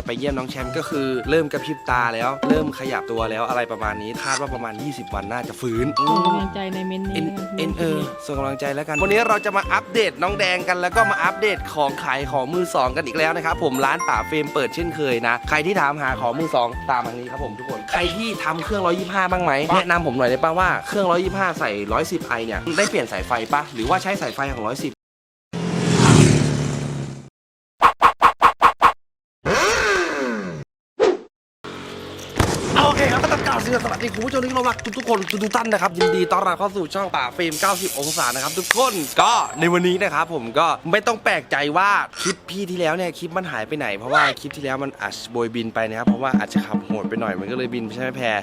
จะไปเยี่ยมน้องแชมป์ก็คือเริ่มกระพริบตาแล้ว เริ่มขยับตัวแล้วอะไรประมาณนี้คาดว่าประมาณ 20 วันน่าจะฟื้นส่งกำลังใจในเม้นต์เอ็นี้นแล้วกันเอ็นเออส่งกำลังใจแล้วกัน วันนี้เราจะมาอัปเดตน้องแดงกัน แล้วก็มาอัปเดตของขายของมือสองกันอีกแล้วนะครับผมร้านป่าเฟรมเปิดเช่นเคยนะ ใครที่ถามหาของมือสองตามทางนี้ครับผมทุกคนใครที่ทำเครื่อง 125 บ้างไหมแนะนำผมหน่อยได้ป่ะว่าเครื่อง 125 ใส่ 110ไอเนี่ยได้เปลี่ยนสายไฟปะหรือว่าใช้สายไฟของ 110 สวัสดีคุณผู้ชมที่เคารพรักทุกคนทุกท่านนะครับยินดีต้อนรับเข้าสู่ช่องป่าเฟรม 90 องศานะครับทุกคนก็ในวันนี้นะครับผมก็ไม่ต้องแปลกใจว่าคลิปพี่ที่แล้วเนี่ยคลิปมันหายไปไหนเพราะว่าคลิปที่แล้วมันอัดโบยบินไปนะครับเพราะว่าอาจจะขับโหดไปหน่อยมันก็เลยบินไปใช่ไหมแพร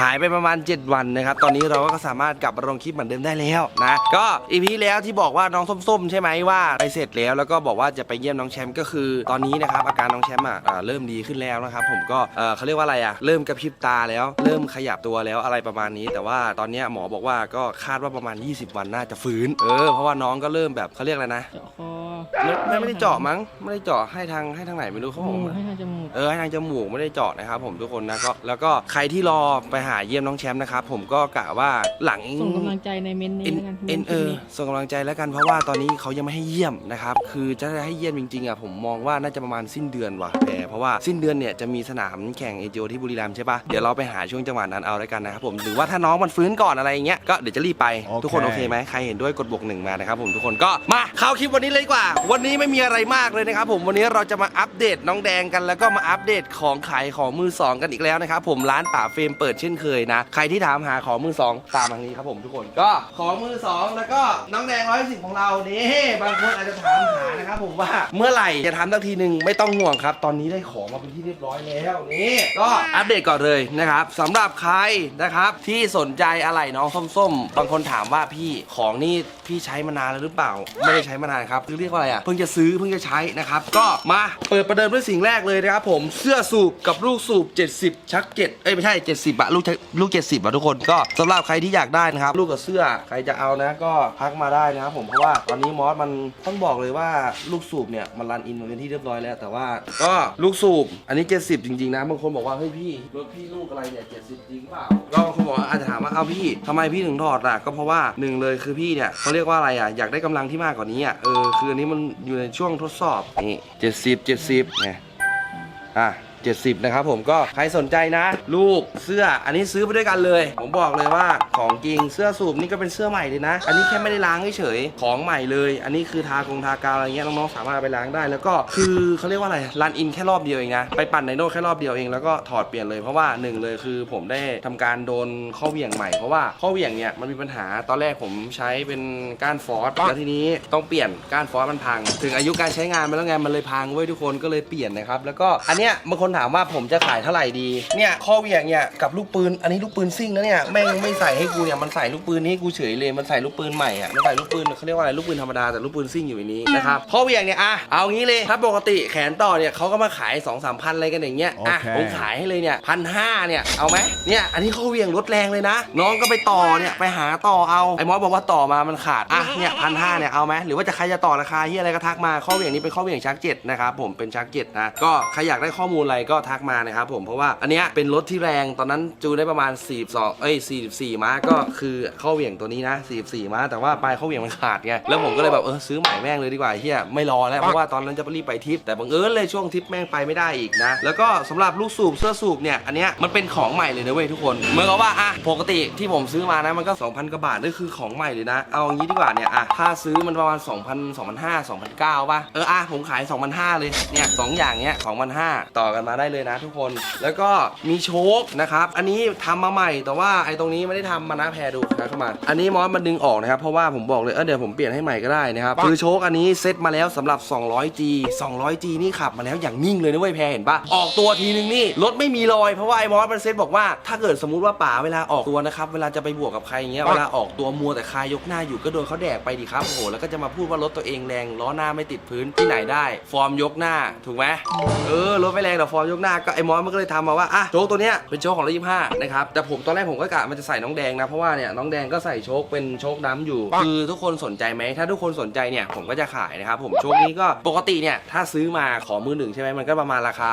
หายไปประมาณ 7 วันนะครับ ตอนนี้เราก็สามารถกลับมาลงคลิปเหมือนเดิมได้แล้วนะ ก็อีพีแล้วที่บอกว่าน้องส้มๆ ใช่ไหมว่าไปเสร็จแล้วแล้วก็บอกว่าจะไปเยี่ยมน้องแชมป์ก็คือตอนนี้นะครับอาการน้องแชมป์อะอ่าเริ่มดีขึ้นแล้วนะครับผมก็เอ่อเขาเรียกว่าอะไรอะเริ่มกระพริบตาแล้ว เริ่มขยับตัวแล้วอะไรประมาณนี้ แต่ว่าตอนเนี้ยหมอบอกว่าก็คาดว่าประมาณ 20 วันน่าจะฟื้นเออเพราะว่าน้องก็เริ่มแบบเขาเรียกอะไรนะเจาะคอไม่ไม่ไม่ได้เจาะมั้งไม่ได้เจาะให้ทางให้ทางไหนไม่รู้เขาจบอกมูกมา ให้ทางจมูก เออให้ทางจมูกไม่ได้เจาะนะครับผมทุกคนนะก็แล้วก็ใครที่รอไปหาเยี่ยมน้องแชมป์นะครับ ผมก็กะว่าหลัง ส่งกำลังใจในเม้นต์นี้เอ็นแล้วกันเอ็นม้เอต์อนี้ส่งกำลังใจแล้วกันเพราะว่าตอนนี้เขายังไม่ให้เยี่ยมนะครับ คือจะให้เยี่ยมจริงๆอะผมมองว่าน่าจะประมาณสิ้นเดือนว่ะแต่เพราะว่าสิ้นเดือนเนี่ยจะมีสนามแข่งเอจที่บุรีรัมย์ใช่ปะเดี๋ยวเราไปหาช่วงจังหวะนั้นเอาแล้วกันนะครับผมหรือว่าถ้าน้องมันฟื้นก่อนอะไรอย่างเงี้ยก็เดี๋ยวจะรีบไปโอเค ทุกคนโอเคไหมใครเห็นด้วยกดบวกหนึ่งมานะครับผมทุกคนก็มาเข้าคลิปวันนี้เลยดีกว่า วันนี้ไม่มีอะไรมากเลยนะครับผมวันนี้เราจะมาอัปเดตน้องแดงกัน แล้วก็มาอัปเดตของขายของมือสองกันอีกแล้วนะครับผมร้านป่าเฟรมเปิดเช่นเคยนะ ใครที่ถามหาของมือสองตามทางนี้ครับผมทุกคน ก็ของมือสองแล้วก็น้องแดงร้อยสิบของเรานี่บางคนอาจจะถามหานะครับผมว่าเมื่อไหร่จะทำสักทีหนึ่งไม่ต้องห่วงครับ ตอนนี้ได้ของมาเป็นที่เรียบร้อยแล้วนี่ก็อัปเดตก่อนเลยนะครับสำหรับใครนะครับที่สนใจอะไรน้องส้มๆ บางคนถามว่าพี่ของนี่พี่ใช้มานานแล้วหรือเปล่า ไม่ได้ใช้มานานครับคือเรียกว่าอะไรอะเพิ่งจะซื้อเพิ่งจะใช้นะครับก็มาเปิดประเดิมด้วยสิ่งแรกเลยนะครับผมเสื้อสูบกับลูกสูบ 70 ชักเจ็ดเอ้ยไม่ใช่ 70อะลูกลูก70อะทุกคนก็สำหรับใครที่อยากได้นะครับ ลูกกับเสื้อใครจะเอานะ ก็ทักมาได้นะครับผมเพราะว่าตอนนี้มอสมันต้องบอกเลยว่าลูกสูบเนี่ยมันรันอินมาเป็นที่เรียบร้อยแล้ว แต่ว่าก็ลูกสูบอันนี้ 70 จริง ๆ นะบางคนบอกว่าเฮ้ยพี่รถพี่ลูกอะไรเนี่ย70 จริงเปล่าก็บางคนบอกว่าอาจจะถามว่าเอาพี่ทำไมพี่ถึงถอดล่ะก็เพราะว่าหนึ่งเลยคือพี่เนี่ยเขาเรียกว่าอะไรอะอยากได้กำลังที่มากกว่านี้อะเออคืออันนี้มันอยู่ในช่วงทดสอบนี่70 70ไงอะ 70 นะครับผมก็ใครสนใจนะ ลูกเสื้ออันนี้ซื้อไปด้วยกันเลย ผมบอกเลยว่าของจริงเสื้อสูบนี่ก็เป็นเสื้อใหม่เลยนะ อันนี้แค่ไม่ได้ล้างเฉยของใหม่เลย อันนี้คือทากงทากาวอะไรเงี้ยน้องๆสามารถไปล้างได้ แล้วก็คือเขาเรียกว่าอะไรรันอินแค่รอบเดียวเองนะไปปั่นไดโน่แค่รอบเดียวเองแล้วก็ถอดเปลี่ยนเลยเพราะว่าหนึ่งเลยคือผมได้ทำการโดนข้อเหวี่ยงใหม่เพราะว่าข้อเหวี่ยงเนี่ยมันมีปัญหาตอนแรกผมใช้เป็นก้านฟอสแล้วทีนี้ต้องเปลี่ยนก้านฟอสมันพัง ถึงอายุการใช้งานมันแล้วไงมันเลยพังเว้ยทุกคนก็เลยเปลี่ยนนะครับแล้วก็อันเนี้ยบางคนถามว่าผมจะขายเท่าไหร่ดี เนี่ยข้อเหวี่ยงเนี่ยกับลูกปืน อันนี้ลูกปืนซิ่งนะเนี่ยแม่งไม่ใส่ให้กูเนี่ยมันใส่ลูกปืนนี้ให้กูเฉยเลยมันใส่ลูกปืนใหม่อะมันใส่ลูกปืนเขาเรียกว่าอะไรลูกปืนธรรมดาแต่ลูกปืนซิ่งอยู่ในนี้นะครับข้อเหวี่ยงเนี่ยอะเอางี้เลยถ้าปกติแขนต่อเนี่ยเขาก็มาขาย2 3สามพันอะไรกันอย่างเงี้ยอะโอเคผมขายให้เลยเนี่ยพันห้าเนี่ยเอาไหมเนี่ยอันนี้ข้อเหวี่ยงลดแรงเลยนะ น้องก็ไปต่อเนี่ยไปหาต่อเอาไอ้มอสบอกว่าต่อมามันขาดอะเนี่ยพันห้าเนี่ยเอาไหมหรือว่าจะใครจะต่อราคาที่อะไรก็ทักมาข้อเหวี่ยงนี้เป็นข้อเหวี่ยงชักเจ็ดนะครับผมเป็นชักเจ็ดนะก็ใครอยากได้ข้อมูลอะไรก็ทักมานะครับผมเพราะว่าอันเนี้ยเป็นรถที่แรงตอนนั้นจูนได้ประมาณ 42 เอ้ย 44 ม้าก็คือเข้อเหวี่ยงตัวนี้นะ 44 ม้า แต่ว่าปลายเข้อเหวี่ยงมันขาดไงแล้วผมก็เลยแบบเออซื้อใหม่แม่งเลยดีกว่าเฮียไม่รอแล้วเพราะว่าตอนนั้นจะรีบไปทริปแต่บังเอิญเลยช่วงทริปแม่งไปไม่ได้อีกนะแล้วก็สำหรับลูกสูบเสื้อสูบเนี่ยอันเนี้ยมันเป็นของใหม่เลยนะเว้ยทุกคนเหมื่อนกับว่าอะปกติที่ผมซื้อมานะมันก็ 2,000กว่าบาทนี่คือของใหม่เลยนะ เอางี้ดีกว่าเนี่ยอะถ้าซื้อมันประมาณ 2,000 2,500 2,900ป่ะเอออะผมขาย 2,500เลยเนี่ยสองอย่างเนี้ย2,500ต่อกันมาได้เลยนะทุกคน แล้วก็มีโชคนะครับ อันนี้ทำมาใหม่ แต่ว่าไอ้ตรงนี้ไม่ได้ทำมานะแพรดูนะเข้ามา อันนี้มอสมันดึงออกนะครับ เพราะว่าผมบอกเลย เออเดี๋ยวผมเปลี่ยนให้ใหม่ก็ได้นะครับ คือโชคอันนี้เซ็ตมาแล้วสำหรับ 200G 200G นี่ขับมาแล้วอย่างนิ่งเลยนะเว้ยแพรเห็นปะออกตัวทีนึงนี่รถไม่มีรอย เพราะว่าไอ้มอสมันเซ็ตบอกว่า ถ้าเกิดสมมุติว่าป๋าเวลาออกตัวนะครับ เวลาจะไปบวกกับใครอย่างเงี้ย เวลาออกตัวมัวแต่คายยกหน้าอยู่ก็โดนเขาแดกไปดิครับ โอ้โห แล้วก็จะมาพูดว่ารถตัวเองแรงล้อหน้าไม่ติดพื้นที่ไหนได้ ฟอร์มยกหน้าถูกไหมเออรถไม่แรงแต่ฟอร์ยกหน้าก็ไอ้มอสมันก็เลยทำมาว่าอะโชคตัวเนี้ยเป็นโชคของร้อยยี่ห้านะครับแต่ผมตอนแรกผมก็กะมันจะใส่น้องแดงนะเพราะว่าเนี่ยน้องแดงก็ใส่โชคเป็นโชคดำอยู่ คือทุกคนสนใจไหมถ้าทุกคนสนใจเนี่ยผมก็จะขายนะครับผมโชคนี้ก็ปกติเนี่ยถ้าซื้อมาขอมือหนึ่งใช่ไหมมันก็ประมาณราคา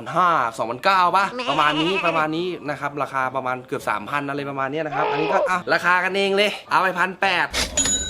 2,500 2,900ป่ะประมาณนี้ประมาณนี้นะครับราคาประมาณเกือบ3,000อะไรประมาณเนี้ยนะครับอันนี้ก็อะราคากันเองเลยเอาไปพันแปด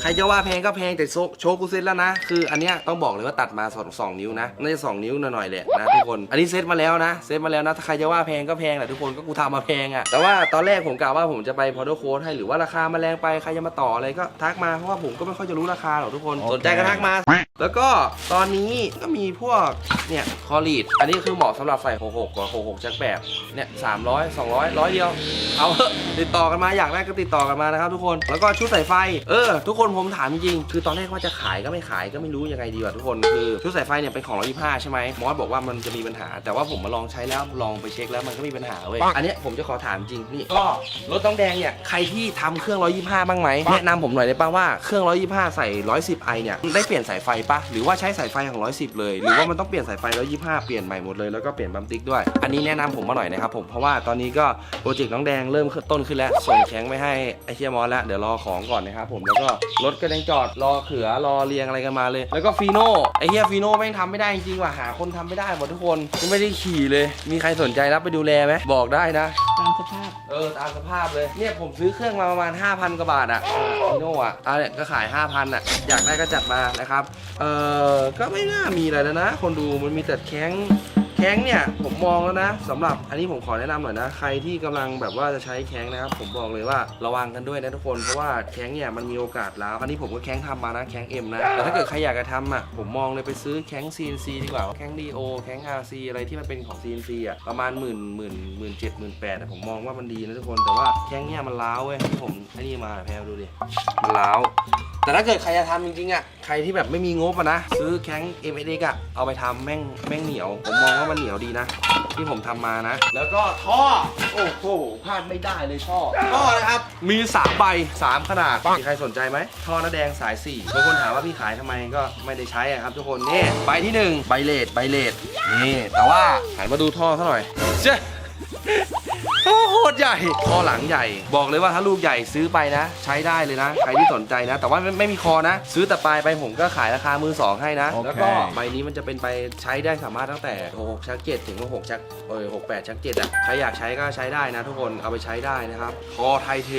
ใครจะว่าแพงก็แพงแต่โชโชว์กูเซ็ตแล้วนะ คืออันเนี้ยต้องบอกเลยว่าตัดมาสองสองนิ้วนะน่าจะสองนิ้วหน่อยๆแหละนะทุกคนอันนี้เซ็ตมาแล้วนะเซ็ตมาแล้วนะถ้าใครจะว่าแพงก็แพงแหละทุกคนก็กูทำมาแพงอะ่ะแต่ว่าตอนแรกผมกะว่าผมจะไปพอดโค้ดให้หรือว่าราคามาแรงไปใครจะมาต่ออะไรก็ทักมาเพราะว่าผมก็ไม่ค่อยจะรู้ราคาหรอกทุกคนโอเคสนใจก็ทักมา แล้วก็ตอนนี้ก็มีพวกเนี่ยคอลีดอันนี้คือเหมาะสำหรับใส่66กับ66ชักแบบเนี่ย300 200ร้อยเดียว เอาเถอะติดต่อกันมาอยากได้ก็ติดต่อกันมานะครับทุกคนแล้วก็ชุดสายไฟ เออ ทุกคนผมถามจริงๆคือตอนแรกว่าจะขายก็ไม่ขายก็ไม่รู้ยังไงดีว่ะทุกคนคือชุดสายไฟเนี่ยเป็นของ125ใช่ไหมมอสบอกว่ามันจะมีปัญหา แต่ว่าผมมาลองใช้แล้วลองไปเช็คแล้วมันก็มีปัญหาเว้ยอันเนี้ยผมจะขอถามจริงนี่ก็รถต้องแดงเนี่ยใครที่ทำเครื่อง125บ้างไหมแนะนำผมหน่อยได้ป่ะว่าเครื่อง125ใส่110 i เนี่ยได้เปลี่ยนสายไฟปะหรือว่าใช้สายไฟของ 110 เลย หรือว่ามันต้องเปลี่ยนสายไฟ125 เปลี่ยนใหม่หมดเลยแล้วก็เปลี่ยนบัมติ๊กด้วย อันนี้แนะนำผมมาหน่อยนะครับผม เพราะว่าตอนนี้ก็โปรเจกต์น้องแดงเริ่มขึ้นต้นขึ้นแล้ว ส่งแข้งไปให้ไอเชียมอสแล้ว เดี๋ยวรอของก่อนนะครับผม แล้วก็รถก็ยังจอดรอเขือรอเรียงอะไรกันมาเลย แล้วก็ฟีโน่ไอเฮียฟีโน่แม่งทำไม่ได้จริงๆว่ะ หาคนทำไม่ได้หมดทุกคนยังไม่ได้ขี่เลย มีใครสนใจรับไปดูแลไหมบอกได้นะ ตามสภาพ เออ ตามสภาพเลย เนี่ยผมซื้อเครื่องมาประมาณ 5,000กว่าบาทอะฟีโน่อะอะเนี่ยก็ขาย 5,000อะอยากได้ก็จัดมานะครับเออก็ไม่น่ามีอะไรแล้วนะ คนดูมันมีแต่แข้ง แข้งเนี่ยผมมองแล้วนะสำหรับอันนี้ผมขอแนะนำหน่อยนะ ใครที่กำลังแบบว่าจะใช้แข้งนะครับ ผมบอกเลยว่าระวังกันด้วยนะทุกคนเพราะว่าแข้งเนี่ยมันมีโอกาสล้าวอันนี้ผมก็แข้งทำมานะแข้งเอ็มนะแต่ถ้าเกิดใครอยากจะทำอะผมมองเลยไปซื้อแข้ง CNC ดีกว่าแข้ง DO แข้ง RC อะไรที่มันเป็นของ CNC อะประมาณหมื่นหมื่นหมื่นเจ็ดหมื่นแปดผมมองว่ามันดีนะทุกคนแต่ว่าแข้งเนี่ยมันล้าวเว้ยที่ผมไอ้นี่มาแพรดูดิมันล้าวแต่ถ้าเกิดใครจะทำจริงๆอะใครที่แบบไม่มีงบอะนะซื้อแข้ง m s x อะเอาไปทำแม่งแม่งเหนียวผมมองว่ามันเหนียวดีนะ ที่ผมทำมานะ แล้วก็ท่อ โอ้โหพลาดไม่ได้เลยท่อ ท่อนะครับ มี3ใบ3ขนาด มีใครสนใจไหม ท่อหน้าแดงสาย4บางคนถามว่าพี่ขายทำไมก็ไม่ได้ใช้อะครับ ทุกคนนี่ใบที่1ใบเลดใบเลดนี่แต่ว่าหันมาดูท่อซะหน่อยเจ้ท่อ โคตรใหญ่ท่อหลังใหญ่ บอกเลยว่าถ้าลูกใหญ่ซื้อไปนะ ใช้ได้เลยนะ ใครที่สนใจนะ แต่ว่าไม่ไม่มีคอนะ ซื้อแต่ปลายไปผมก็ขายราคามือสองให้นะ โอเค แล้วก็ใบนี้มันจะเป็นไปใช้ได้สามารถตั้งแต่6ชักเจ็ดถึง6ชักเออ68ชักเจ็ดอะใครอยากใช้ก็ใช้ได้นะ ทุกคนเอาไปใช้ได้นะครับคอไทเท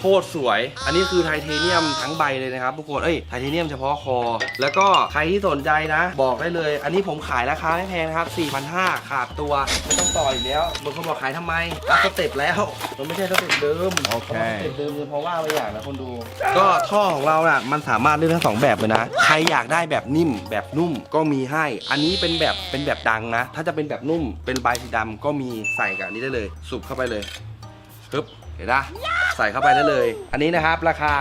โคตรสวย อันนี้คือไทเทเนียมทั้งใบเลยนะครับทุกคนเอ้ยไทเทเนียมเฉพาะคอ แล้วก็ใครที่สนใจนะ บอกได้เลย อันนี้ผมขายราคาไม่แพงนะครับ4,500ขาดตัวไม่ต้องต่ออีกแล้วบางคนบอกขายทำไมอัพสเต็ปแล้ว มันไม่ใช่สเต็ปเดิมโอเคสเต็ปเดิมคือเพราะว่าไปอย่างนะคนดู ก็ท่อของเราน่ะมันสามารถเลือกทั้งสองแบบเลยนะใครอยากได้แบบนิ่มแบบนุ่มก็มีให้ อันนี้เป็นแบบเป็นแบบดังนะ ถ้าจะเป็นแบบนุ่มเป็นใบสีดำก็มีใส่กับอันนี้ได้เลย สุบเข้าไปเลยปึ๊บเห็นปะ ใส่เข้าไปได้เลย อันนี้นะครับราคา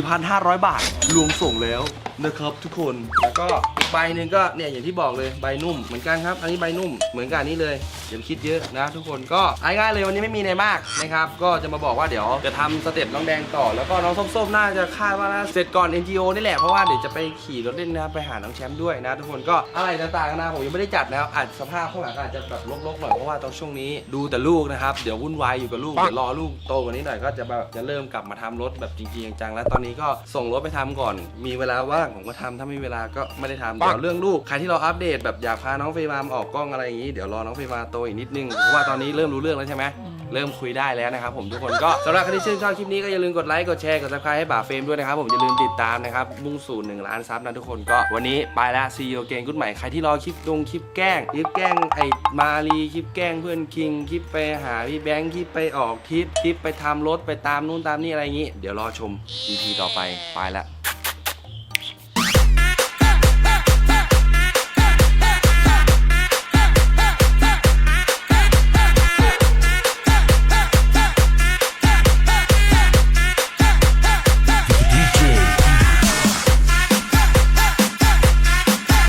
4,500 บาท รวมส่งแล้วนะครับทุกคน แล้วก็อีกใบหนึ่งก็เนี่ยอย่างที่บอกเลยใบนุ่มเหมือนกันครับ อันนี้ใบนุ่มเหมือนกับอันนี้เลยอย่าไปคิดเยอะนะ ทุกคนก็ง่ายๆเลยวันนี้ไม่มีอะไรมากนะครับ ก็จะมาบอกว่าเดี๋ยวจะทำสเต็ปน้องแดงต่อ แล้วก็น้องส้มๆน่าจะคาดว่าน่าเสร็จก่อน NGO นี่แหละเพราะว่าเดี๋ยวจะไปขี่รถเล่นนะไปหาน้องแชมป์ด้วยนะ ทุกคนก็อะไรต่างๆนะผมยังไม่ได้จัดแล้วอาจสภาพข้างหลังอาจจะแบบรกๆหน่อยเพราะว่าตอนช่วงนี้ดูแต่ลูกนะครับเดี๋ยววุ่นวายอยู่กับลูกเดี๋ยวรอลูกโตกว่านี้หน่อยก็จะแบบจะเริ่มกลับมาทำรถแบบจริงๆจังๆแล้วตอนนี้ก็ส่งรถไปทำก่อน มีเวลาว่างผมก็ทำถ้าไม่มีเวลาก็ไม่ได้ทำเดี๋ยวเรื่องลูกใครที่เราอัปเดตแบบอยากพาน้องเฟย์มาออกกล้องอะไรอย่างนี้เดี๋ยวรอน้องเฟย์มาโตอีกนิดนึงเพราะว่าตอนนี้เริ่มรู้เรื่องแล้วใช่ไหม เริ่มคุยได้แล้วนะครับผมทุกคนก็สำหรับใครที่ชื่นชอบคลิปนี้ก็อย่าลืมกดไลค์กดแชร์กดซับสไครต์ให้บ่าเฟรมด้วยนะครับผมอย่าลืมติดตามนะครับมุ่งสู่1ล้านซับนะทุกคนก็วันนี้ไปแล้วซีโอเกนกุ๊ดใหม่ใครที่รอคลิปดงคลิปแกล้งคลิปแกล้งไอ้มารีคลิปแกล้งเพื่อนคิงคลิปไปหาพี่แบงค์คลิปไปออกทริปคลิปไปทำรถไปตามนู่นตามนี่อะไรอย่างนี้ เดี๋ยวรอชม EP ต่อไปไปละ